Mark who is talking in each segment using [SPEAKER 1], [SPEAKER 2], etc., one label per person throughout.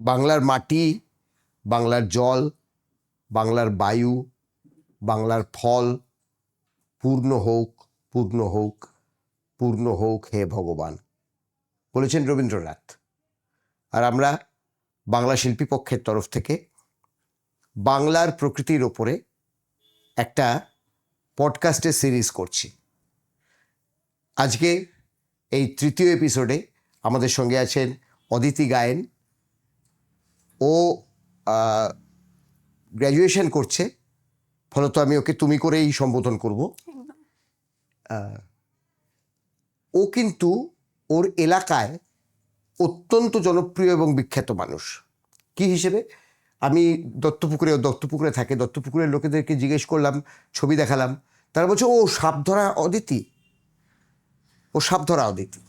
[SPEAKER 1] বাংলার মাটি, বাংলার জল, বাংলার বায়ু, বাংলার ফল, পূর্ণ হোক পূর্ণ হোক পূর্ণ হোক হে ভগবান। বলেছেন রবীন্দ্রনাথ। আর আমরা বাংলা শিল্পী পক্ষের তরফ থেকে বাংলার প্রকৃতির ওপরে একটা পডকাস্টের সিরিজ করছি। আজকে এই তৃতীয় এপিসোডে আমাদের সঙ্গে আছেন অদিতি গায়েন। ও গ্র্যাজুয়েশন করছে, ফলত আমি ওকে তুমি করেই সম্বোধন করব। ও কিন্তু ওর এলাকায় অত্যন্ত জনপ্রিয় এবং বিখ্যাত মানুষ। কি হিসেবে? আমি দত্তপুকুরে, ও দত্তপুকুরে থাকে, দত্তপুকুরের লোকেদেরকে জিজ্ঞেস করলাম, ছবি দেখালাম, তারা বলছে, ও সাপ ধরা অদিতি? ও সাপ ধরা অদিতি?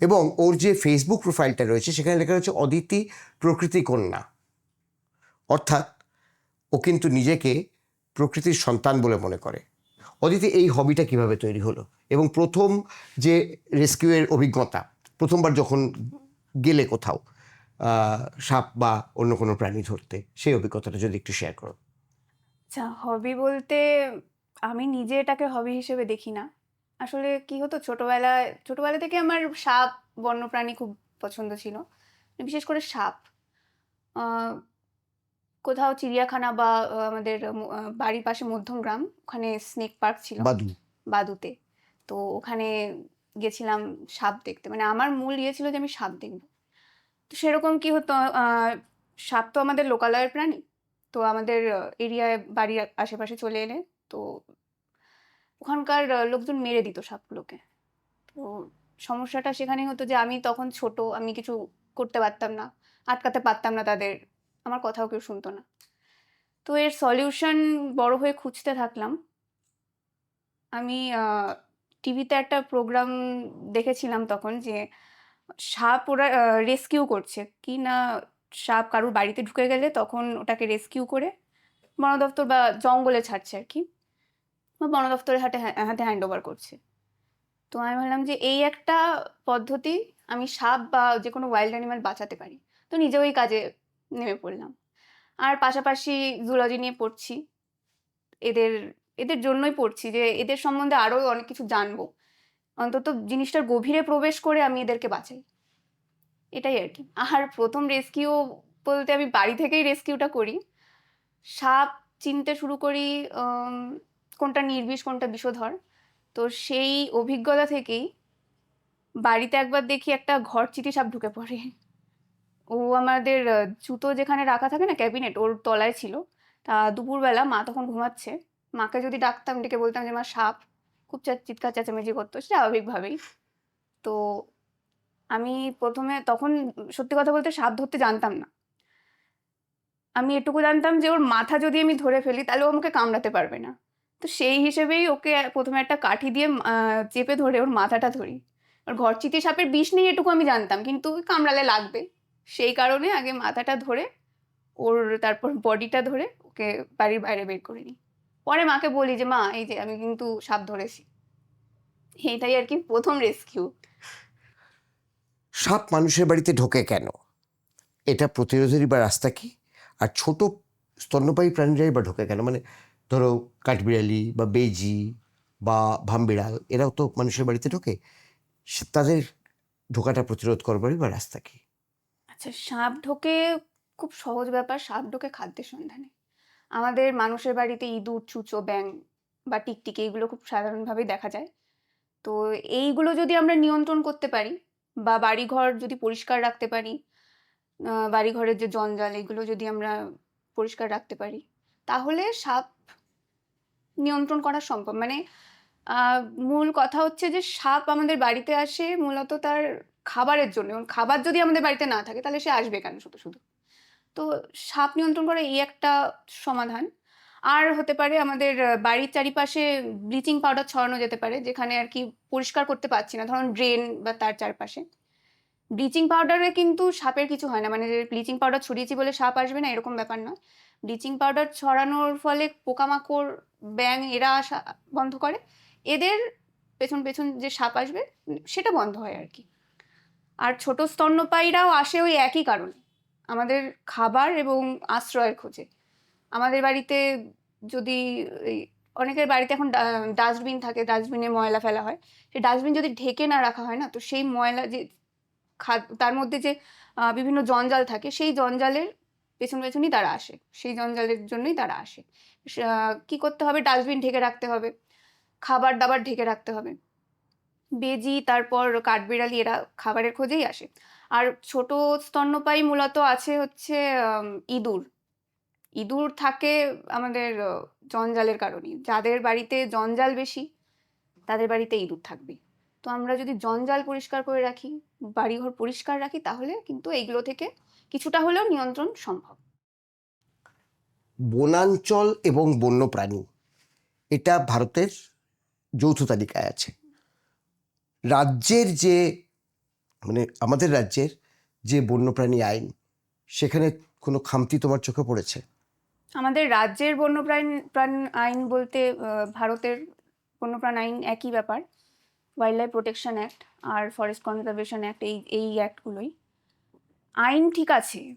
[SPEAKER 1] এবং ওর যে ফেসবুক প্রোফাইলটা রয়েছে, সেখানে লেখা রয়েছে, অদিতি প্রকৃতি কন্যা। অর্থাৎ ও কিন্তু নিজেকে প্রকৃতির সন্তান বলে মনে করে। অদিতি এই হবিটা কীভাবে তৈরি হলো? এবং প্রথম যে রেস্কিউয়ের অভিজ্ঞতা, প্রথমবার যখন গেলে কোথাও সাপ বা অন্য কোনো প্রাণী ধরতে, সেই অভিজ্ঞতাটা যদি একটু শেয়ার করো।
[SPEAKER 2] আচ্ছা হবি বলতে আমি নিজে এটাকে হবি হিসেবে দেখি না। আসলে কি হতো ছোটবেলায় ছোটবেলা থেকে আমার সাপ বন্যপ্রাণী খুব পছন্দ ছিল। বিশেষ করে সাপ। আহ, কোথাও চিড়িয়াখানা বা আহ, আমাদের ম- আহ, বাড়ির পাশে মধ্যম গ্রাম ওখানে স্নেক পার্ক ছিল।
[SPEAKER 1] বাদু।
[SPEAKER 2] বাদুতে। তো ওখানে গেছিলাম সাপ দেখতে। মানে আমার মূল ইয়ে ছিল যে আমি সাপ দেখব। তো সেরকম কি হতো আহ, সাপ তো আমাদের লোকালয়ের প্রাণী। তো আমাদের এরিয়ায় বাড়ির আশেপাশে চলে এলে তো ওখানকার লোকজন মেরে দিত সাপগুলোকে। তো সমস্যাটা সেখানেই হতো যে আমি তখন ছোট, আমি কিছু করতে পারতাম না, আটকাতে পারতাম না তাদের। আমার কথাও কেউ শুনতো না। তো এর সলিউশন বড় হয়ে খুঁজতে থাকলাম। আমি টিভিতে একটা প্রোগ্রাম দেখেছিলাম তখন যে সাপ ওরা রেস্কিউ করছে। কি না সাপ কারুর বাড়িতে ঢুকে গেলে তখন ওটাকে রেস্কিউ করে বন দপ্তর বা জঙ্গলে ছাড়ছে আর কি। বা বন দপ্তরের হাতে হাতে হ্যান্ড ওভার করছে। তো আমি ভাবলাম যে এই একটা পদ্ধতি আমি সাপ বা যে কোনো ওয়াইল্ড অ্যানিমাল বাঁচাতে পারি। তো নিজেও এই কাজে নেমে পড়লাম। আর পাশাপাশি জুলজি নিয়ে পড়ছি। এদের এদের জন্যই পড়ছি যে এদের সম্বন্ধে আরও অনেক কিছু জানব। অন্তত জিনিসটার গভীরে প্রবেশ করে আমি এদেরকে বাঁচাই। এটাই আর কি। আর প্রথম রেস্কিউ বলতে আমি বাড়ি থেকেই রেস্কিউটা করি। সাপ চিনতে শুরু করি কোনটা নির্বিষ, কোনটা বিষধর? তো সেই অভিজ্ঞতা থেকেই বাড়িতে একবার দেখি একটা ঘর চিঠি সাপ ঢুকে পড়ে। ও আমাদের জুতো যেখানে রাখা থাকে না ক্যাবিনেট, ওর তলায় ছিল। তা দুপুরবেলা মা তখন ঘুমাচ্ছে। মাকে যদি ডাকতাম, ডেকে বলতাম যে, মা, সাপ। খুব চিৎকার, চেঁচামেচি করতো স্বাভাবিকভাবেই। তো আমি প্রথমে তখন সত্যি কথা বলতে সাপ ধরতে জানতাম না। আমি এটুকু জানতাম যে, ওর মাথা যদি আমি ধরে ফেলি, তাহলে ও আমাকে কামড়াতে পারবে না। তো সেই হিসেবেই ওকে প্রথমে একটা কাঠি দিয়ে চেপে ধরে ওর মাথাটা ধরি। আর ঘরচিতি সাপের বিষ নেই এটুকু আমি জানতাম, কিন্তু কামড়ালে লাগবে। সেই কারণে আগে মাথাটা ধরে, ওর তারপর বডিটা ধরে ওকে বাড়ির বাইরে বের করে নিই। পরে মাকে বলি যে, মা, এই যে আমি কিন্তু সাপ ধরেছি। এটাই আর কি প্রথম রেস্কিউ
[SPEAKER 1] সাপ মানুষের বাড়িতে ঢোকে কেন? এটা প্রতিরোধেরই বা রাস্তা কি? আর ছোট স্তন্যপায়ী প্রাণীরাই বা ঢোকে কেন? মানে ধরো কাঠবিড়ালি বা বেজি বা ভামবিড়াল, এরাও তো মানুষের বাড়িতে ঢোকে। তাদের ঢোকাটা প্রতিরোধ করবারই বা রাস্তা কি?
[SPEAKER 2] আচ্ছা সাপ ঢোকে খুব সহজ ব্যাপার। সাপ ঢোকে খাদ্যের সন্ধানে। আমাদের মানুষের বাড়িতে ইঁদুর চুচো ব্যাং বা টিকটিকি এইগুলো খুব সাধারণভাবেই দেখা যায়। তো এইগুলো যদি আমরা নিয়ন্ত্রণ করতে পারি বা বাড়িঘর যদি পরিষ্কার রাখতে পারি বাড়িঘরের যে জঞ্জাল এগুলো যদি আমরা পরিষ্কার রাখতে পারি, তাহলে সাপ নিয়ন্ত্রণ করা সম্ভব। মানে মূল কথা হচ্ছে যে, সাপ আমাদের বাড়িতে আসে মূলত তার খাবারের জন্য। এবং খাবার যদি আমাদের বাড়িতে না থাকে, তাহলে সে আসবে কেন শুধু শুধু? তো সাপ নিয়ন্ত্রণ করা এই একটা সমাধান। আর হতে পারে আমাদের বাড়ির চারিপাশে ব্লিচিং পাউডার ছড়ানো যেতে পারে, যেখানে আর কি পরিষ্কার করতে পারছি না। ধরুন ড্রেন বা তার চারপাশে। ব্লিচিং পাউডারে কিন্তু সাপের কিছু হয় না। মানে ব্লিচিং পাউডার ছড়িয়েছি বলে সাপ আসবে না, এরকম ব্যাপার নয়। ব্লিচিং পাউডার ছড়ানোর ফলে পোকামাকড় ব্যাং এরা আসা বন্ধ করে। এদের পেছন পেছন যে সাপ আসবে, সেটা বন্ধ হয় আর কি। আর ছোট স্তন্যপায়ীরাও আসে ওই একই কারণে। আমাদের খাবার এবং আশ্রয়ের খোঁজে। আমাদের বাড়িতে যদি অনেকের বাড়িতে এখন ডাস্টবিন থাকে, ডাস্টবিনে ময়লা ফেলা হয়। সেই ডাস্টবিন যদি ঢেকে না রাখা হয় না, তো সেই ময়লা যে তার মধ্যে যে বিভিন্ন জঞ্জাল থাকে, সেই জঞ্জালের পেছন পেছনই তারা আসে। সেই জঞ্জালের জন্যই তারা আসে। কি করতে হবে? ডাস্টবিন ঢেকে রাখতে হবে। খাবার দাবার ঢেকে রাখতে হবে। বেজি, তারপর কাঠবিড়ালি, এরা খাবারের খোঁজেই আসে। আর ছোট স্তন্যপায়ী মূলত আছে হচ্ছে ইঁদুর। ইঁদুর থাকে আমাদের জঞ্জালের কারণে যাদের বাড়িতে জঞ্জাল বেশি, তাদের বাড়িতে ইঁদুর থাকবে। তো আমরা যদি জঞ্জাল পরিষ্কার করে রাখি, বাড়িঘর পরিষ্কার রাখি, তাহলে কিন্তু এইগুলো থেকে কিছুটা হলেও নিয়ন্ত্রণ সম্ভব।
[SPEAKER 1] বনাঞ্চল এবং বন্যপ্রাণী এটা ভারতের যৌথ তালিকায় আছে। রাজ্যের যে মানে আমাদের রাজ্যের যে বন্যপ্রাণী আইন সেখানে কোনো খামতি তোমার চোখে পড়েছে?
[SPEAKER 2] আমাদের রাজ্যের বন্যপ্রাণ প্রাণ আইন বলতে ভারতের বন্যপ্রাণ আইন একই ব্যাপার। ওয়াইল্ড লাইফ প্রোটেকশন অ্যাক্ট আর ফরেস্ট কনজারভেশন অ্যাক্ট এই এই অ্যাক্টগুলোই আইন ঠিক আছে।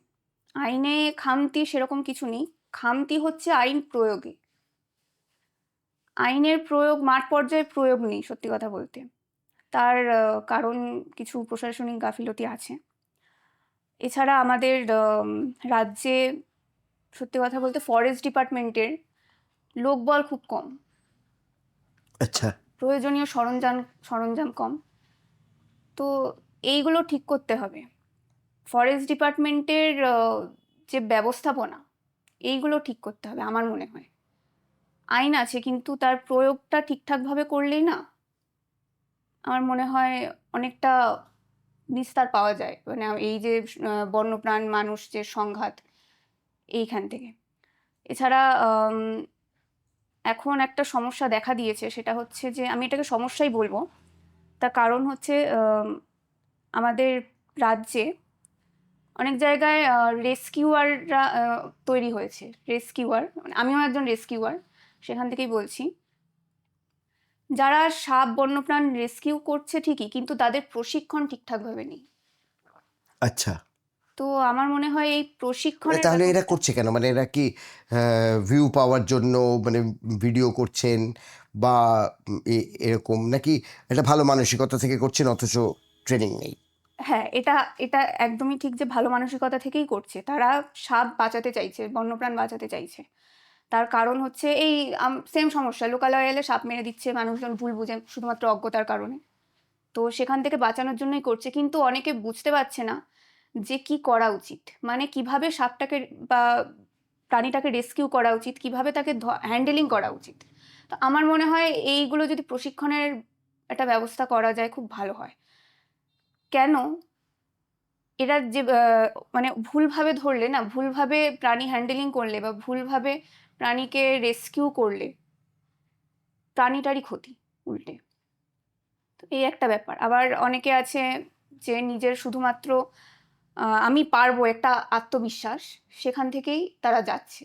[SPEAKER 2] আইনে খামতি সেরকম কিছু নেই। খামতি হচ্ছে আইন প্রয়োগে। আইনের প্রয়োগ মাঠ পর্যায়ে প্রয়োগ নেই সত্যি কথা বলতে। তার কারণ কিছু প্রশাসনিক গাফিলতি আছে। এছাড়া আমাদের রাজ্যে সত্যি কথা বলতে ফরেস্ট ডিপার্টমেন্টের লোকবল খুব কম।
[SPEAKER 1] আচ্ছা।
[SPEAKER 2] প্রয়োজনীয় সরঞ্জাম সরঞ্জাম কম। তো এইগুলো ঠিক করতে হবে। ফরেস্ট ডিপার্টমেন্টের যে ব্যবস্থাপনা, এইগুলো ঠিক করতে হবে আমার মনে হয়। আইন আছে, কিন্তু তার প্রয়োগটা ঠিকঠাকভাবে করলেই না, আমার মনে হয় অনেকটা নিস্তার পাওয়া যায়। মানে এই যে বন্যপ্রাণ মানুষ যে সংঘাত, এইখান থেকে। এছাড়া এখন একটা সমস্যা দেখা দিয়েছে, সেটা হচ্ছে যে, আমি এটাকে সমস্যাই বলব। তার কারণ হচ্ছে আমাদের রাজ্যে অনেক জায়গায় রেস্কিউয়াররা তৈরি হয়েছে। রেস্কিউয়ার মানে আমিও একজন রেস্কিউয়ার সেখান থেকেই বলছি। যারা সাপ বন্যপ্রাণ রেস্কিউ করছে ঠিকই কিন্তু তাদের প্রশিক্ষণ ঠিকঠাকভাবে নেই।
[SPEAKER 1] আচ্ছা।
[SPEAKER 2] তো আমার মনে হয় এই প্রশিক্ষণ
[SPEAKER 1] তাহলে এরা করছে কেন? মানে এরা কি ভিউ পাওয়ার জন্য মানে ভিডিও করছেন বা এরকম নাকি এটা ভালো মানসিকতা থেকে করছেন অথচ ট্রেনিং নেই?
[SPEAKER 2] হ্যাঁ এটা এটা একদমই ঠিক যে ভালো মানসিকতা থেকেই করছে। তারা সাপ বাঁচাতে চাইছে, বন্যপ্রাণ বাঁচাতে চাইছে। তার কারণ হচ্ছে এই সেম সমস্যা। লোকালয়ে এলে সাপ মেরে দিচ্ছে, মানুষজন ভুল বুঝে, শুধুমাত্র অজ্ঞতার কারণে। তো সেখান থেকে বাঁচানোর জন্যই করছে। কিন্তু অনেকে বুঝতে পারছে না যে কি করা উচিত। মানে কীভাবে সাপটাকে বা প্রাণীটাকে রেস্কিউ করা উচিত, কীভাবে তাকে হ্যান্ডেলিং করা উচিত। তো আমার মনে হয় এইগুলো যদি প্রশিক্ষণের একটা ব্যবস্থা করা যায়, খুব ভালো হয়। কেন? এরা যে মানে ভুলভাবে ধরলে না, ভুলভাবে প্রাণী হ্যান্ডেলিং করলে বা ভুলভাবে প্রাণীকে রেস্কিউ করলে প্রাণীটারই ক্ষতি উল্টে। তো এই একটা ব্যাপার। আবার অনেকে আছে যে নিজের শুধুমাত্র আমি পারব একটা আত্মবিশ্বাস, সেখান থেকেই তারা যাচ্ছে,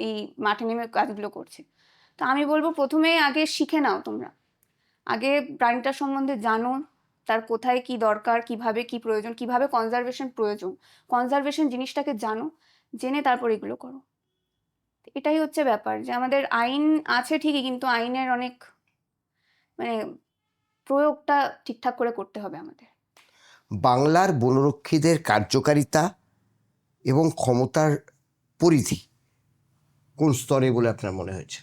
[SPEAKER 2] এই মাঠে নেমে কাজগুলো করছে। তো আমি বলব প্রথমে আগে শিখে নাও তোমরা। আগে প্রাণীটার সম্বন্ধে জানো তার কোথায় কি দরকার, কীভাবে কি প্রয়োজন, কীভাবে কনজারভেশন প্রয়োজন কনজারভেশন জিনিসটাকে জানো, জেনে তারপর এগুলো করো। এটাই হচ্ছে ব্যাপার যে আমাদের আইন আছে ঠিকই কিন্তু আইনের অনেক মানে প্রয়োগটা ঠিকঠাক করে করতে হবে আমাদের।
[SPEAKER 1] বাংলার বনরক্ষীদের কার্যকারিতা এবং ক্ষমতার পরিধি কোন স্তরে বলে আপনার মনে হয়েছে?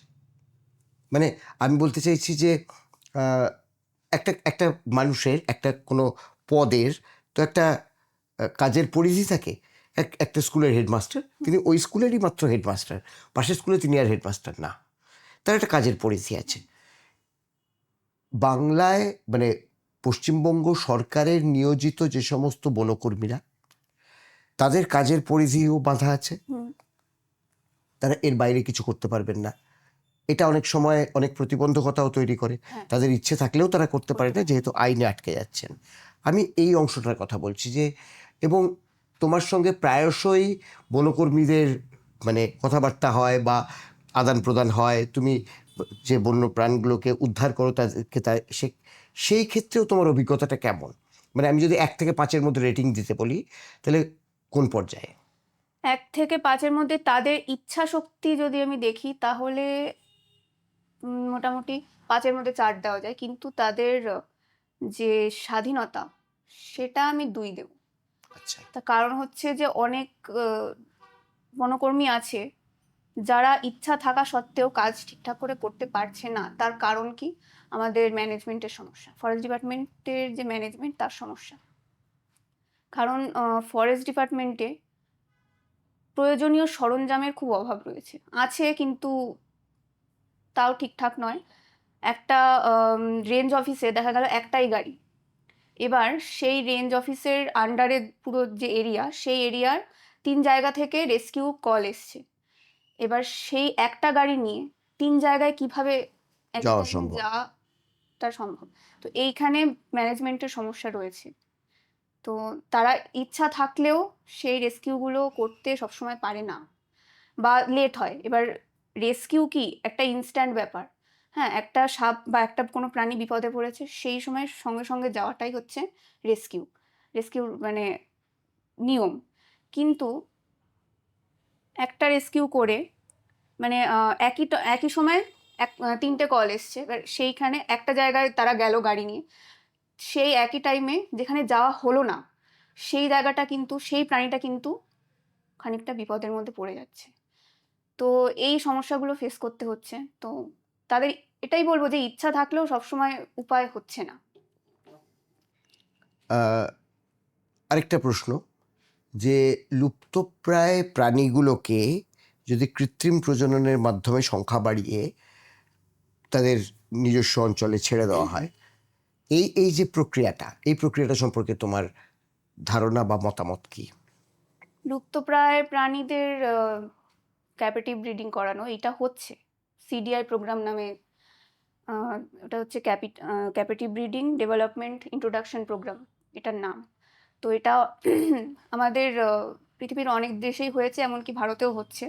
[SPEAKER 1] মানে আমি বলতে চাইছি যে একটা একটা মানুষের একটা কোনো পদের তো একটা কাজের পরিধি থাকে। এক একটা স্কুলের হেডমাস্টার তিনি ওই স্কুলেরই মাত্র হেডমাস্টার পাশের স্কুলে তিনি আর হেডমাস্টার না। তার একটা কাজের পরিধি আছে। বাংলায় মানে পশ্চিমবঙ্গ সরকারের নিয়োজিত যে সমস্ত বনকর্মীরা তাদের কাজের পরিধিও বাঁধা আছে। তারা এর বাইরে কিছু করতে পারবেন না। এটা অনেক সময় অনেক প্রতিবন্ধকতাও তৈরি করে।
[SPEAKER 2] হ্যাঁ।
[SPEAKER 1] তাদের ইচ্ছে থাকলেও তারা করতে পারে না যেহেতু আইনে আটকে যাচ্ছেন। আমি এই অংশটার কথা বলছি যে এবং তোমার সঙ্গে প্রায়শই বনকর্মীদের মানে কথাবার্তা হয় বা আদান প্রদান হয় তুমি যে বন্য প্রাণগুলোকে উদ্ধার করো তাদেরকে তা সে সেই ক্ষেত্রেও তোমার অভিজ্ঞতাটা কেমন? মানে আমি যদি এক থেকে পাঁচের মধ্যে রেটিং দিতে বলি তাহলে কোন পর্যায়ে?
[SPEAKER 2] এক থেকে পাঁচের মধ্যে তাদের ইচ্ছা শক্তি যদি আমি দেখি তাহলে মোটামুটি পাঁচের মধ্যে চার দেওয়া যায় কিন্তু তাদের যে স্বাধীনতা সেটা আমি দুই দেব।
[SPEAKER 1] আচ্ছা।
[SPEAKER 2] তার কারণ হচ্ছে যে অনেক বনকর্মী আছে যারা ইচ্ছা থাকা সত্ত্বেও কাজ ঠিকঠাক করে করতে পারছে না। তার কারণ কি? আমাদের ম্যানেজমেন্টের সমস্যা। ফরেস্ট ডিপার্টমেন্টের যে ম্যানেজমেন্ট তার সমস্যা। কারণ ফরেস্ট ডিপার্টমেন্টে প্রয়োজনীয় সরঞ্জামের খুব অভাব রয়েছে। আছে কিন্তু তাও ঠিকঠাক নয়। একটা রেঞ্জ অফিসে দেখা গেল একটাই গাড়ি। এবার সেই রেঞ্জ অফিসের আন্ডারে পুরো যে এরিয়া সেই এরিয়ার তিন জায়গা থেকে রেস্কিউ কল এসছে। এবার সেই একটা গাড়ি নিয়ে তিন জায়গায় কীভাবে যাওয়াটা সম্ভব। তো এইখানে ম্যানেজমেন্টের সমস্যা রয়েছে। তো তারা ইচ্ছা থাকলেও সেই রেস্কিউগুলো করতে সবসময় পারে না। বা লেট হয়। এবার রেস্কিউ কি? একটা ইনস্ট্যান্ট ব্যাপার। হ্যাঁ একটা সাপ বা একটা কোনো প্রাণী বিপদে পড়েছে, সেই সময় সঙ্গে সঙ্গে যাওয়াটাই হচ্ছে রেস্কিউ। রেস্কিউ মানে নিয়ম। কিন্তু একটা রেস্কিউ করে মানে একই একই সময় এক তিনটে কল এসছে, এবার সেইখানে একটা জায়গায় তারা গেল গাড়ি নিয়ে। সেই একই টাইমে যেখানে যাওয়া হলো না, সেই জায়গাটা কিন্তু, সেই প্রাণীটা কিন্তু খানিকটা বিপদের মধ্যে পড়ে যাচ্ছে। তো এই সমস্যাগুলো ফেস করতে হচ্ছে। তো তাদের এটাই বলব যে ইচ্ছা থাকলেও সবসময় উপায় হচ্ছে না।
[SPEAKER 1] আরেকটা প্রশ্ন যে লুপ্তপ্রায় প্রাণীগুলোকে যদি কৃত্রিম প্রজননের মাধ্যমে সংখ্যা বাড়িয়ে তাদের নিজস্ব অঞ্চলে ছেড়ে দেওয়া হয় এই এই যে প্রক্রিয়াটা এই প্রক্রিয়াটা সম্পর্কে তোমার ধারণা বা মতামত কি?
[SPEAKER 2] লুপ্তপ্রায় প্রাণীদের ক্যাপিটিভ ব্রিডিং করানো এটা হচ্ছে। সিডিআই প্রোগ্রাম নামে ওটা হচ্ছে captive breeding development introduction programme এটার নাম। তো এটা আমাদের পৃথিবীর অনেক দেশেই হয়েছে, এমনকি ভারতেও হচ্ছে।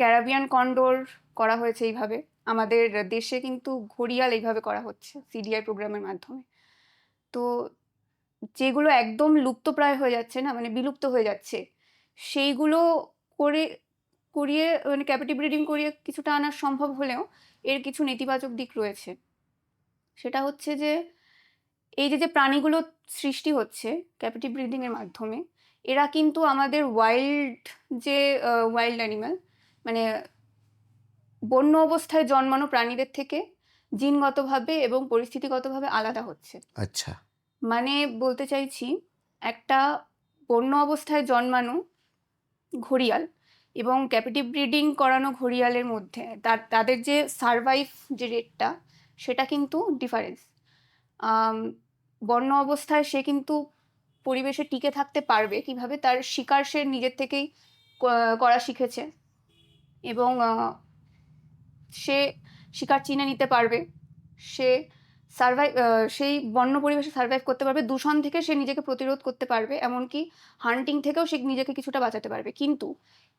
[SPEAKER 2] ক্যারাবিয়ান কন্ডোর করা হয়েছে এইভাবে। আমাদের দেশে কিন্তু ঘড়িয়াল এইভাবে করা হচ্ছে সিডিআই প্রোগ্রামের মাধ্যমে। তো যেগুলো একদম লুপ্তপ্রায় হয়ে যাচ্ছে না মানে বিলুপ্ত হয়ে যাচ্ছে, সেইগুলো করে করিয়ে মানে ক্যাপিটিভ ব্রিডিং করিয়ে কিছুটা আনা সম্ভব হলেও এর কিছু নেতিবাচক দিক রয়েছে। সেটা হচ্ছে যে এই যে যে প্রাণীগুলো সৃষ্টি হচ্ছে ক্যাপিটিভ ব্রিডিংয়ের মাধ্যমে এরা কিন্তু আমাদের ওয়াইল্ড যে ওয়াইল্ড অ্যানিম্যাল মানে বন্য অবস্থায় জন্মানো প্রাণীদের থেকে জিনগতভাবে এবং পরিস্থিতিগতভাবে আলাদা হচ্ছে।
[SPEAKER 1] আচ্ছা।
[SPEAKER 2] মানে বলতে চাইছি একটা বন্য অবস্থায় জন্মানো ঘড়িয়াল এবং ক্যাপিটিভ ব্রিডিং করানো ঘড়িয়ালের মধ্যে তার, তাদের যে সারভাইভ যে রেটটা সেটা কিন্তু ডিফারেন্স বন্য অবস্থায় সে কিন্তু পরিবেশে টিকে থাকতে পারবে কীভাবে তার শিকার সে নিজের থেকেই করা শিখেছে এবং সে শিকার চিনে নিতে পারবে। সে সার্ভাইভ সেই বন্য পরিবেশে সার্ভাইভ করতে পারবে। দূষণ থেকে সে নিজেকে প্রতিরোধ করতে পারবে এমনকি হান্টিং থেকেও সে নিজেকে কিছুটা বাঁচাতে পারবে। কিন্তু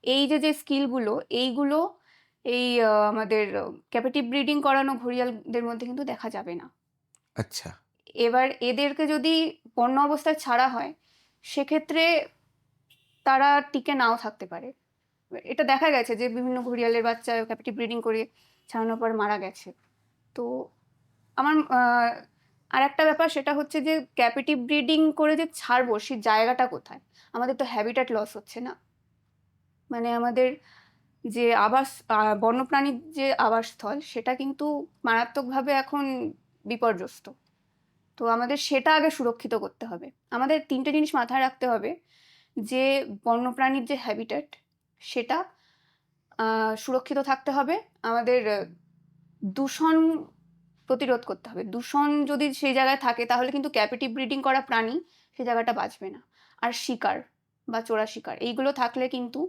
[SPEAKER 2] এই যে যে স্কিলগুলো এইগুলো এই আমাদের ক্যাপিটিভ ব্রিডিং করানো ঘড়িয়ালদের মধ্যে কিন্তু দেখা যাবে না।
[SPEAKER 1] আচ্ছা।
[SPEAKER 2] এবার এদেরকে যদি বন্য অবস্থায় ছাড়া হয় সেক্ষেত্রে তারা টিকে নাও থাকতে পারে। এটা দেখা গেছে যে বিভিন্ন ঘড়িয়ালের বাচ্চা ক্যাপিটিভ ব্রিডিং করে ছাড়ানোর পর মারা গেছে। তো আমার আর একটা ব্যাপার সেটা হচ্ছে যে ক্যাপিটিভ ব্রিডিং করে যে ছাড়বো সেই জায়গাটা কোথায়? আমাদের তো হ্যাবিটাট লস হচ্ছে না। মানে আমাদের যে আবাস বন্যপ্রাণীর যে আবাসস্থল সেটা কিন্তু মারাত্মকভাবে এখন বিপর্যস্ত। তো আমাদের সেটা আগে সুরক্ষিত করতে হবে। আমাদের তিনটে জিনিস মাথায় রাখতে হবে, যে বন্যপ্রাণীর যে হ্যাবিটেট সেটা সুরক্ষিত থাকতে হবে। আমাদের দূষণ প্রতিরোধ করতে হবে। দূষণ যদি সেই জায়গায় থাকে, তাহলে কিন্তু ক্যাপিটিভ ব্রিডিং করা প্রাণী সেই জায়গাটা বাঁচবে না। আর শিকার বা চোরা শিকার, এইগুলো থাকলে কিন্তু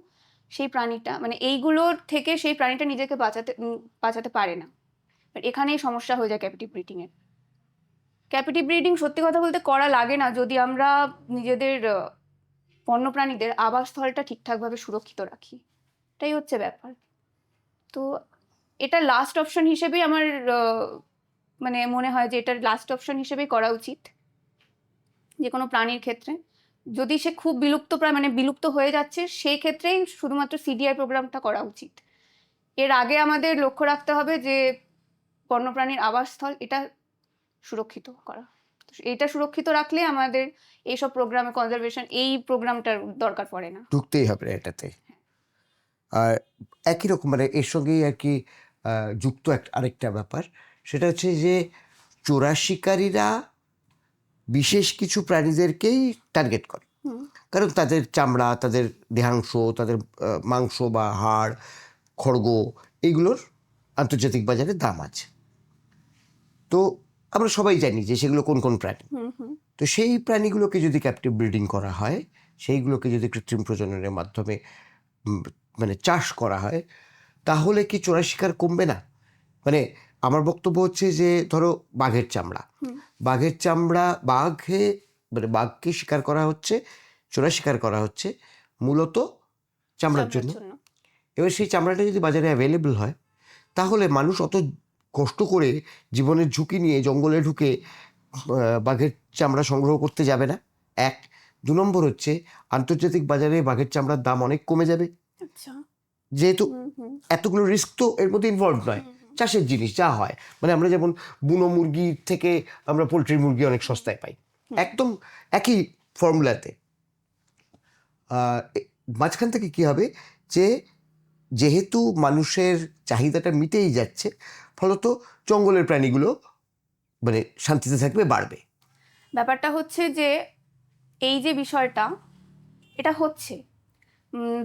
[SPEAKER 2] সেই প্রাণীটা মানে এইগুলোর থেকে সেই প্রাণীটা নিজেকে বাঁচাতে বাঁচাতে পারে না। এখানেই সমস্যা হয়ে যায় ক্যাপিটিভ ব্রিডিংয়ের ক্যাপিটিভ ব্রিডিং সত্যি কথা বলতে করা লাগে না যদি আমরা নিজেদের বন্যপ্রাণীদের আবাসস্থলটা ঠিকঠাকভাবে সুরক্ষিত রাখি। এটাই হচ্ছে ব্যাপার। তো এটা লাস্ট অপশন হিসেবেই আমার মানে মনে হয় যে এটার লাস্ট অপশন হিসেবেই করা উচিত যে কোনো প্রাণীর ক্ষেত্রে। যদি সে খুব বিলুপ্ত প্রায় মানে বিলুপ্ত হয়ে যাচ্ছে সেই ক্ষেত্রেই শুধুমাত্র সিডিআই প্রোগ্রামটা করা উচিত। এর আগে আমাদের লক্ষ্য রাখতে হবে যে বন্যপ্রাণীর আবাসস্থল এটা সুরক্ষিত করা। এটা সুরক্ষিত রাখলে আমাদের এইসব প্রোগ্রামে কনজারভেশন এই প্রোগ্রামটার দরকার পড়ে না।
[SPEAKER 1] ঢুকতেই হবে এটাতে। আর একই রকম মানে এর সঙ্গেই আর কি যুক্ত আরেকটা ব্যাপার সেটা হচ্ছে যে চোরা শিকারীরা বিশেষ কিছু প্রাণীদেরকেই টার্গেট করে। কারণ তাদের চামড়া তাদের দেহাংশ তাদের মাংস বা হাড় খড়গ এইগুলোর আন্তর্জাতিক বাজারে দাম আছে। তো আমরা সবাই জানি যে সেগুলো কোন কোন প্রাণী। তো সেই প্রাণীগুলোকে যদি ক্যাপটিভ ব্রিডিং করা হয় সেইগুলোকে যদি কৃত্রিম প্রজননের মাধ্যমে মানে চাষ করা হয় তাহলে কি চোরা শিকার কমবে না? মানে আমার বক্তব্য হচ্ছে যে ধরো বাঘের চামড়া। বাঘের চামড়া বাঘে মানে বাঘকে শিকার করা হচ্ছে চোরা শিকার করা হচ্ছে মূলত চামড়ার জন্য। এবার সেই চামড়াটা যদি বাজারে অ্যাভেলেবল হয় তাহলে মানুষ অত কষ্ট করে জীবনের ঝুঁকি নিয়ে জঙ্গলে ঢুকে বাঘের চামড়া সংগ্রহ করতে যাবে না। এক দু নম্বর হচ্ছে আন্তর্জাতিক বাজারে বাঘের চামড়ার দাম অনেক কমে যাবে।
[SPEAKER 2] আচ্ছা।
[SPEAKER 1] যেহেতু এতগুলো রিস্ক তো এর মধ্যে ইনভলভ নয়। চাষের জিনিস যা হয়। মানে আমরা যেমন বুনো মুরগি থেকে আমরা পোলট্রি মুরগি অনেক সস্তায় পাই। একদম একই ফর্মুলাতে। মাঝখান থেকে কি হবে যে যেহেতু মানুষের চাহিদাটা মিটেই যাচ্ছে ফলত জঙ্গলের প্রাণীগুলো মানে শান্তিতে থাকবে বাড়বে।
[SPEAKER 2] ব্যাপারটা হচ্ছে যে এই যে বিষয়টা এটা হচ্ছে।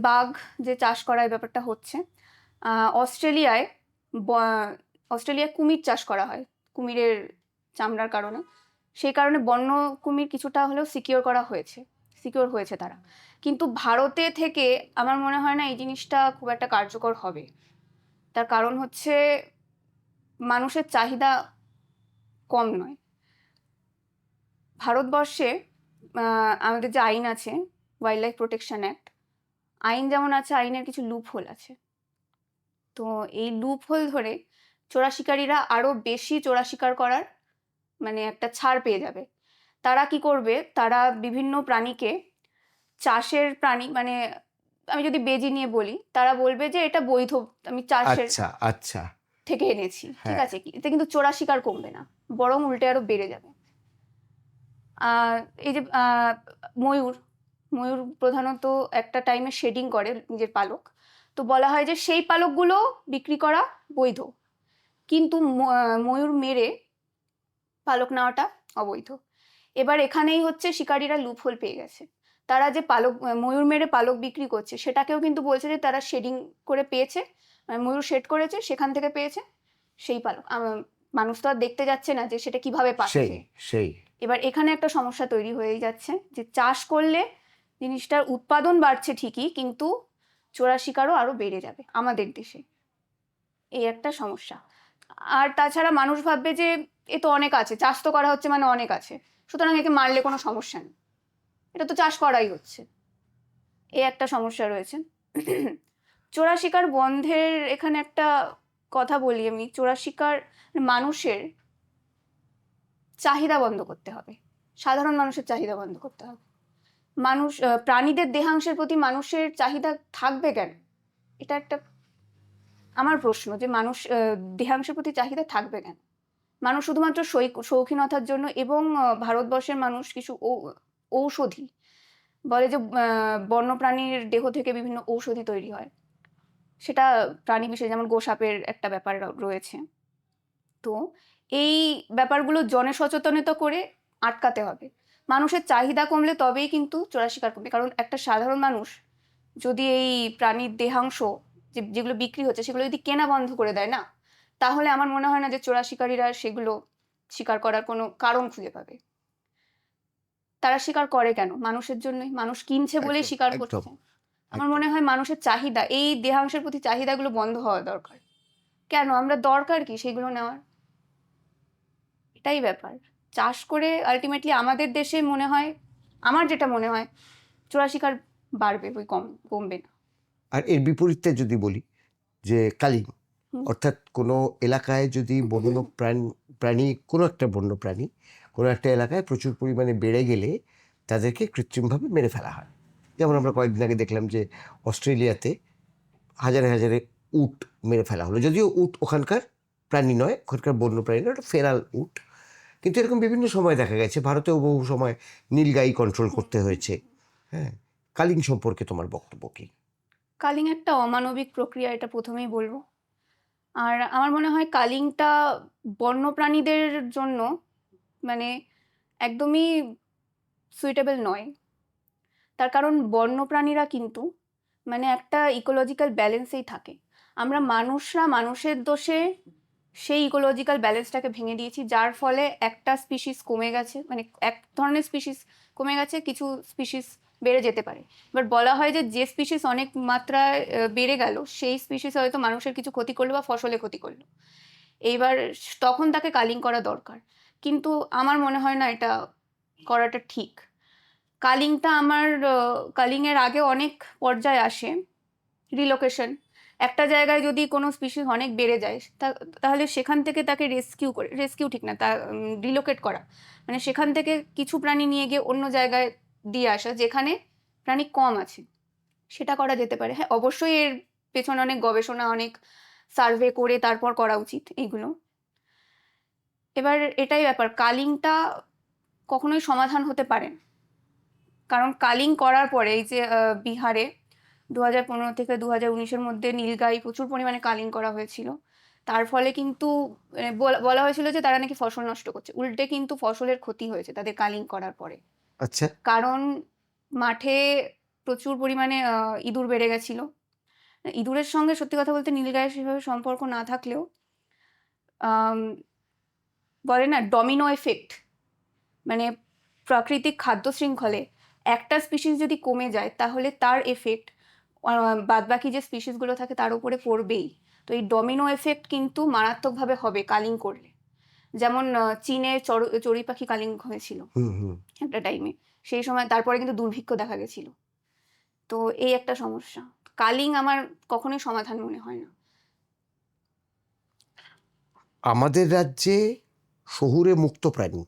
[SPEAKER 2] বাঘ যে চাষ করা এই ব্যাপারটা হচ্ছে। অস্ট্রেলিয়ায় অস্ট্রেলিয়ায় কুমির চাষ করা হয়, কুমিরের চামড়ার কারণে। সেই কারণে বন্য কুমির কিছুটা হলেও সিকিওর করা হয়েছে সিকিওর হয়েছে তারা। কিন্তু ভারতে থেকে আমার মনে হয় না এই জিনিসটা খুব একটা কার্যকর হবে। তার কারণ হচ্ছে মানুষের চাহিদা কম নয়। ভারতবর্ষে আমাদের যে আইন আছে ওয়াইল্ড লাইফ প্রোটেকশন অ্যাক্ট আইন যেমন আছে, আইনের কিছু লুপ হোল আছে। তো এই লুপ হোল ধরে চোরা শিকারীরা আরও বেশি চোরা শিকার করার মানে একটা ছাড় পেয়ে যাবে। তারা কি করবে? তারা বিভিন্ন প্রাণীকে চাষের প্রাণী মানে আমি যদি বেজি নিয়ে বলি তারা বলবে যে এটা বৈধ আমি চাষের
[SPEAKER 1] আচ্ছা আচ্ছা।
[SPEAKER 2] থেকে এনেছি ঠিক
[SPEAKER 1] হ্যাঁ।
[SPEAKER 2] আছে? কি এতে কিন্তু চোরা শিকার কমবে না বরং উল্টে আরও বেড়ে যাবে। এই যে ময়ূর ময়ূর প্রধানত একটা টাইমে শেডিং করে নিজের পালক। তো বলা হয় যে সেই পালকগুলো বিক্রি করা বৈধ। কিন্তু ময়ূর মেরে পালক নেওয়াটা অবৈধ। এবার এখানেই হচ্ছে শিকারীরা লুপহোল পেয়ে গেছে। তারা যে পালক ময়ূর মেরে পালক বিক্রি করছে সেটাকেও কিন্তু বলছে যে তারা শেডিং করে পেয়েছে। মানে ময়ূর শেড করেছে সেখান থেকে পেয়েছে সেই পালক। মানুষ তো আর দেখতে যাচ্ছে না যে সেটা কীভাবে পাচ্ছে।
[SPEAKER 1] সেই
[SPEAKER 2] এবার এখানে একটা সমস্যা তৈরি হয়ে যাচ্ছে যে চাষ করলে জিনিসটার উৎপাদন বাড়ছে ঠিকই কিন্তু চোরা শিকারও আরও বেড়ে যাবে আমাদের দেশে। এই একটা সমস্যা। আর তাছাড়া মানুষ ভাববে যে, এ তো অনেক আছে, চাষ তো করা হচ্ছে মানে অনেক আছে। সুতরাং একে মারলে কোনো সমস্যা নেই। এটা তো চাষ করাই হচ্ছে। এই একটা সমস্যা রয়েছে। চোরা শিকার বন্ধের এখানে একটা কথা বলি আমি। চোরা শিকার মানুষের চাহিদা বন্ধ করতে হবে। সাধারণ মানুষের চাহিদা বন্ধ করতে হবে। মানুষ প্রাণীদের দেহাংশের প্রতি মানুষের চাহিদা থাকবে কেন? এটা একটা আমার প্রশ্ন যে মানুষ দেহাংশের প্রতি চাহিদা থাকবে কেন? মানুষ শুধুমাত্র শৌখিনতার জন্য এবং ভারতবর্ষের মানুষ কিছু ঔষধি। বলে যে বন্যপ্রাণীর দেহ থেকে বিভিন্ন ঔষধি তৈরি হয়। সেটা প্রাণী বিশেষ, যেমন গোসাপের একটা ব্যাপার রয়েছে। তো এই ব্যাপারগুলো জনসচেতনতা করে আটকাতে হবে। মানুষের চাহিদা কমলে তবেই কিন্তু চোরা শিকার কমবে। কারণ একটা সাধারণ মানুষ যদি এই প্রাণীর দেহাংশ যে যেগুলো বিক্রি হচ্ছে সেগুলো যদি কেনা বন্ধ করে দেয় না? তাহলে আমার মনে হয় না যে চোরা শিকারীরা সেগুলো শিকার করার কোনো কারণ খুঁজে পাবে। তারা শিকার করে কেন? মানুষের জন্যই। মানুষ কিনছে বলেই শিকার করছে। আমার মনে হয় মানুষের চাহিদা এই দেহাংশের প্রতি চাহিদাগুলো বন্ধ হওয়া দরকার। কেন? আমরা দরকার কি সেগুলো নেওয়ার? এটাই ব্যাপার। চাষ করে আলটিমেটলি আমাদের দেশে মনে হয় আমার যেটা মনে হয় চোরা শিকার বাড়বে বই কম কমবে না।
[SPEAKER 1] আর এর বিপরীতে যদি বলি যে কালিং অর্থাৎ কোনো এলাকায় যদি বন্য প্রাণ প্রাণী কোনো একটা বন্য প্রাণী কোনো একটা এলাকায় প্রচুর পরিমাণে বেড়ে গেলে তাদেরকে কৃত্রিমভাবে মেরে ফেলা হয়। যেমন আমরা কয়েকদিন আগে দেখলাম যে অস্ট্রেলিয়াতে হাজারে হাজারে উট মেরে ফেলা হলো। যদিও উট ওখানকার প্রাণী নয় ওখানকার বন্য প্রাণী নয় ওটা ফেরাল উট। কিন্তু এরকম বিভিন্ন সময় দেখা গেছে। ভারতেও বহু সময় নীলগাই কন্ট্রোল করতে হয়েছে। হ্যাঁ কালিং সম্পর্কে তোমার বক্তব্য কি?
[SPEAKER 2] কালিং একটা অমানবিক প্রক্রিয়া, এটা প্রথমেই বলব। আর আমার মনে হয় কালিংটা বন্যপ্রাণীদের জন্য মানে একদমই সুইটেবল নয়। তার কারণ বন্যপ্রাণীরা কিন্তু মানে একটা ইকোলজিক্যাল ব্যালেন্সেই থাকে। আমরা মানুষরা মানুষের দোষে সেই ইকোলজিক্যাল ব্যালেন্সটাকে ভেঙে দিয়েছি, যার ফলে একটা স্পিসিস কমে গেছে মানে এক ধরনের স্পিসিস কমে গেছে, কিছু স্পিসিস বেড়ে যেতে পারে। এবার বলা হয় যে যে স্পিসিস অনেক মাত্রায় বেড়ে গেল, সেই স্পিসিস হয়তো মানুষের কিছু ক্ষতি করল বা ফসলে ক্ষতি করল। এইবার তখন তাকে কালিং করা দরকার। কিন্তু আমার মনে হয় না এটা করাটা ঠিক। কালিংটা আমার কালিংয়ের আগে অনেক পর্যায়ে আসে রিলোকেশন একটা জায়গায় যদি কোনো স্পিসিস অনেক বেড়ে যায় তাহলে সেখান থেকে তাকে রেস্কিউ করে রেস্কিউ ঠিক না, তা রিলোকেট করা। মানে সেখান থেকে কিছু প্রাণী নিয়ে গিয়ে অন্য জায়গায় দিয়ে আসা, যেখানে প্রাণী কম আছে। সেটা করা যেতে পারে। হ্যাঁ অবশ্যই এর পেছনে অনেক গবেষণা, অনেক সার্ভে করে তারপর করা উচিত এইগুলো। এবার এটাই ব্যাপার, কালিংটা কখনোই সমাধান হতে পারে। কারণ কালিং করার পরে এই যে বিহারে দু হাজার পনেরো থেকে দু হাজার উনিশের মধ্যে নীলগাই প্রচুর পরিমাণে কালিং করা হয়েছিল। তার ফলে কিন্তু বলা- বলা হয়েছিল যে তারা নাকি ফসল নষ্ট করছে। উল্টে কিন্তু ফসলের ক্ষতি হয়েছে তাদের কালিং করার পরে।
[SPEAKER 1] আচ্ছা।
[SPEAKER 2] কারণ মাঠে প্রচুর পরিমাণে ইঁদুর বেড়ে গেছিল। ইঁদুরের সঙ্গে সত্যি কথা বলতে নীলগায়ের সেভাবে সম্পর্ক না থাকলেও বলে না ডমিনো এফেক্ট মানে প্রাকৃতিক খাদ্য শৃঙ্খলে একটা স্পিসিস যদি কমে যায় তাহলে তার এফেক্ট বাদবাকি যে স্পিসিসগুলো থাকে তার উপরে পড়বেই। তো এই ডমিনো এফেক্ট কিন্তু মারাত্মকভাবে হবে কালিং করলে। যেমন চীনে চড় চড়ুই পাখি কালিং হয়েছিল। একটা টাইমে সেই সময় তারপরে কিন্তু দুর্ভিক্ষ দেখা গেছিল। তো এই একটা সমস্যা। কালিং আমার কখনোই সমাধান মনে হয় না।
[SPEAKER 1] আমাদের রাজ্যে শহুরে মুক্ত প্রাণী।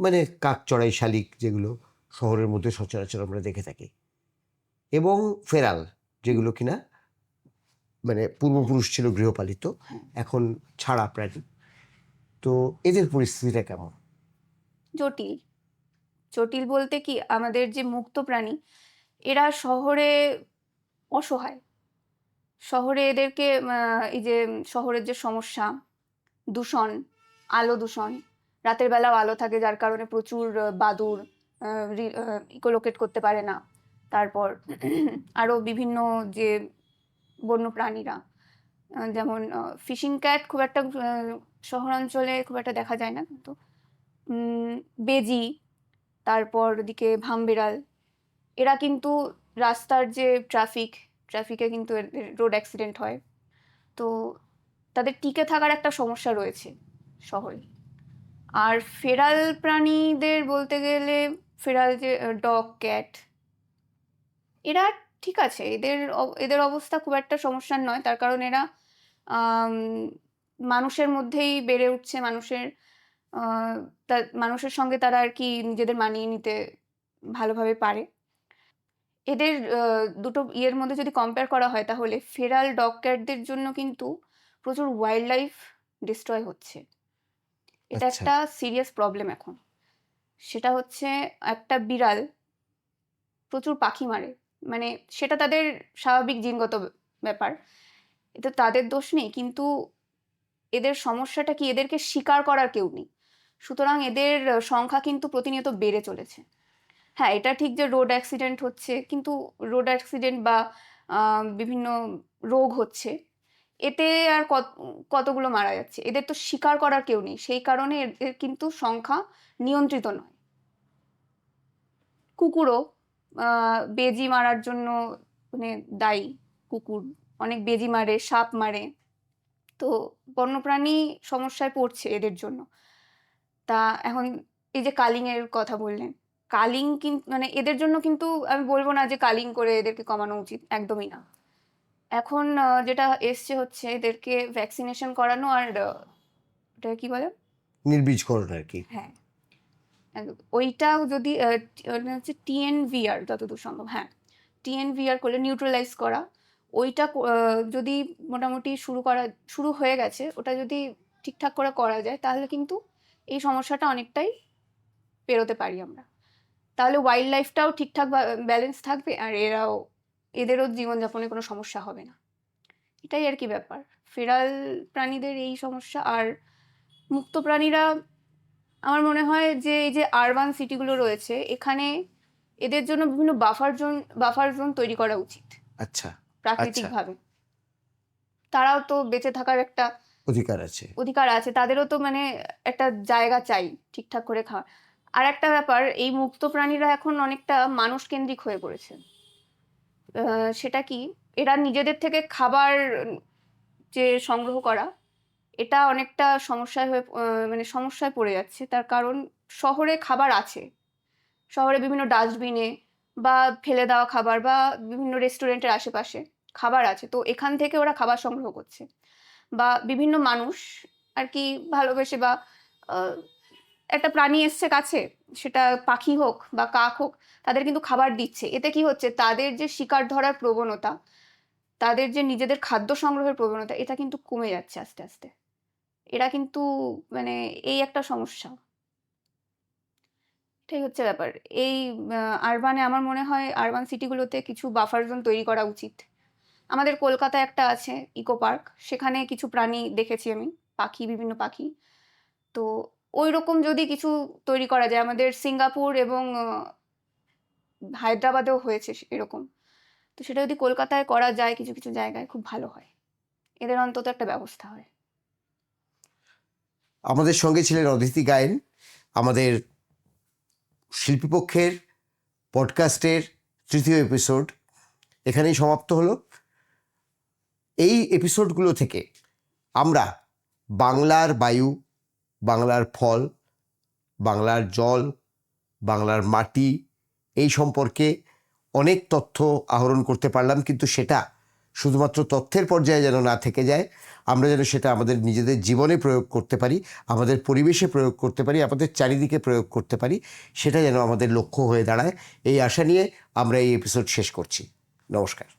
[SPEAKER 1] মানে কাক চড়াই শালিক যেগুলো শহরের মধ্যে সচরাচর আমরা দেখে থাকি। এবং ফেরাল। যেগুলো কিনা মানে পূর্বপুরুষ ছিল গৃহপালিত। এখন ছাড়া প্রাণী। তো এদের পরিস্থিতিটা কেমন?
[SPEAKER 2] জটিল। জটিল বলতে কি আমাদের যে মুক্ত প্রাণী এরা শহরে অসহায়। শহরে এদেরকে এই যে শহরের যে সমস্যা দূষণ আলো দূষণ রাতের বেলাও আলো থাকে যার কারণে প্রচুর বাদুর ইকোলোকেট করতে পারে না। তারপর আরও বিভিন্ন যে বন্য প্রাণীরা যেমন ফিশিং ক্যাট খুব একটা শহরাঞ্চলে খুব একটা দেখা যায় না কিন্তু বেজি, তারপর ওদিকে ভামবিড়াল, এরা কিন্তু রাস্তার যে ট্রাফিক ট্রাফিকে কিন্তু রোড অ্যাক্সিডেন্ট হয়। তো তাদের টিকে থাকার একটা সমস্যা রয়েছে শহরে। আর ফেরাল প্রাণীদের বলতে গেলে, ফেরাল যে ডগ ক্যাট এরা ঠিক আছে এদের অব- এদের অবস্থা খুব একটা সমস্যার নয়। তার কারণ এরা মানুষের মধ্যেই বেড়ে উঠছে। মানুষের মানুষের সঙ্গে তারা আর কি নিজেদের মানিয়ে নিতে ভালোভাবে পারে। এদের দুটো ইয়ের মধ্যে যদি কম্পেয়ার করা হয় তাহলে ফেরাল ডগ ক্যাটদের জন্য কিন্তু প্রচুর ওয়াইল্ড লাইফ ডিস্ট্রয় হচ্ছে। এটা
[SPEAKER 1] আচ্ছা।
[SPEAKER 2] একটা সিরিয়াস প্রবলেম এখন। সেটা হচ্ছে একটা বিড়াল প্রচুর পাখি মারে। মানে সেটা তাদের স্বাভাবিক জিনগত ব্যাপার। এটা তাদের দোষ নেই, কিন্তু এদের সমস্যাটা কি? এদেরকে স্বীকার করার কেউ নেই। সুতরাং এদের সংখ্যা কিন্তু প্রতিনিয়ত বেড়ে চলেছে। হ্যাঁ এটা ঠিক যে রোড অ্যাক্সিডেন্ট হচ্ছে, কিন্তু রোড অ্যাক্সিডেন্ট বা বিভিন্ন রোগ হচ্ছে, এতে আর কত, কতগুলো মারা যাচ্ছে? এদের তো শিকার করার কেউ নেই। সেই কারণে এদের কিন্তু সংখ্যা নিয়ন্ত্রিত নয়। কুকুরও বেজি মারার জন্য মানে দায়ী কুকুর। অনেক বেজি মারে সাপ মারে। তো বন্যপ্রাণী সমস্যায় পড়ছে এদের জন্য। তা এখন এই যে কালিং এর কথা বললেন কালিং কিন্তু মানে এদের জন্য কিন্তু আমি বলব না যে কালিং করে এদেরকে কমানো উচিত একদমই না। এখন যেটা এসছে হচ্ছে এদেরকে ভ্যাকসিনেশন করানো আর ওটা কি বলে?
[SPEAKER 1] নির্বীজকরণ আর কি।
[SPEAKER 2] হ্যাঁ। ওইটাও যদি হচ্ছে টিএনভিআর যতদূর সম্ভব হ্যাঁ টিএনভিআর করলে নিউট্রালাইজ করা। ওইটা যদি মোটামুটি শুরু করা, শুরু হয়ে গেছে, ওটা যদি ঠিকঠাক করে করা যায়, তাহলে কিন্তু এই সমস্যাটা অনেকটাই পেরোতে পারি আমরা। তাহলে ওয়াইল্ড লাইফটাও ঠিকঠাক ব্যালেন্স থাকবে, আর এরাও, এদেরও জীবনযাপনে কোনো সমস্যা হবে না। এটাই আর কি ব্যাপার। ফেরাল প্রাণীদের এই সমস্যা, আর মুক্ত প্রাণীরা আমার মনে হয় যে এই যে আরবান সিটিগুলো রয়েছে এখানে এদের জন্য বিভিন্ন বাফার জোন বাফার জোন তৈরি করা উচিত।
[SPEAKER 1] আচ্ছা
[SPEAKER 2] প্রাকৃতিকভাবে। তারাও তো বেঁচে থাকার একটা
[SPEAKER 1] অধিকার আছে।
[SPEAKER 2] অধিকার আছে তাদেরও তো মানে একটা জায়গা চাই ঠিকঠাক করে খাওয়া আর একটা ব্যাপার এই মুক্ত প্রাণীরা এখন অনেকটা মানুষ কেন্দ্রিক হয়ে পড়েছে। সেটা কি? এরা নিজেদের থেকে খাবার যে সংগ্রহ করা এটা অনেকটা সমস্যায় হয়ে মানে সমস্যায় পড়ে যাচ্ছে। তার কারণ শহরে খাবার আছে। শহরে বিভিন্ন ডাস্টবিনে বা ফেলে দেওয়া খাবার বা বিভিন্ন রেস্টুরেন্টের আশেপাশে খাবার আছে। তো এখান থেকে ওরা খাবার সংগ্রহ করছে। বা বিভিন্ন মানুষ আর কি ভালোবেসে বা একটা প্রাণী এসছে কাছে, সেটা পাখি হোক বা কাক হোক, তাদের কিন্তু খাবার দিচ্ছে। এতে কি হচ্ছে? তাদের যে শিকার ধরার প্রবণতা, তাদের যে নিজেদের খাদ্য সংগ্রহের প্রবণতা, এটা কিন্তু কমে যাচ্ছে আস্তে আস্তে। এরা কিন্তু মানে এই একটা সমস্যা। এটাই হচ্ছে ব্যাপার। এই আরবানে আমার মনে হয় আরবান সিটিগুলোতে কিছু বাফার জোন তৈরি করা উচিত। আমাদের কলকাতায় একটা আছে ইকো পার্ক সেখানে কিছু প্রাণী দেখেছি আমি, পাখি, বিভিন্ন পাখি। তো ওই রকম যদি কিছু তৈরি করা যায়, আমাদের সিঙ্গাপুর এবং হায়দ্রাবাদেও হয়েছে এরকম। তো সেটা যদি কলকাতায় করা যায় কিছু কিছু জায়গায়, খুব ভালো হয়। এদের অন্তত একটা ব্যবস্থা হয়।
[SPEAKER 1] আমাদের সঙ্গে ছিলেন অদিতি গায়েন, আমাদের শিল্পীপক্ষের পডকাস্টের তৃতীয় এপিসোড এখানেই সমাপ্ত হলো। এই এপিসোডগুলো থেকে আমরা বাংলার বায়ু, বাংলার ফল, বাংলার জল, বাংলার মাটি এই সম্পর্কে অনেক তথ্য আহরণ করতে পারলাম, কিন্তু সেটা শুধুমাত্র তথ্যের পর্যায়ে যেন না থেকে যায়। আমরা যেন সেটা আমাদের নিজেদের জীবনে প্রয়োগ করতে পারি, আমাদের পরিবেশে প্রয়োগ করতে পারি, আমাদের চারিদিকে প্রয়োগ করতে পারি, সেটা যেন আমাদের লক্ষ্য হয়ে দাঁড়ায়। এই আশা নিয়ে আমরা এই এপিসোড শেষ করছি। নমস্কার।